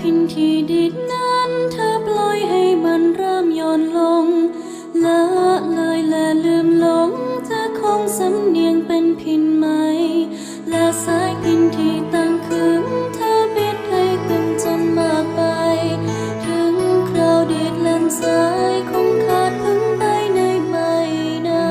พินที่ดิดนั้น เธอปล่อยให้มันเริ่มย้อนลงละเลยและลืมหลงจะคงสำเนียงเป็นพินไหม และสายพินที่ตั้งคืนเธอบิดให้ตึงจนมากไป ถึงคราวดิดเล่นสายคงขาดพึ่งไปในใบหน้า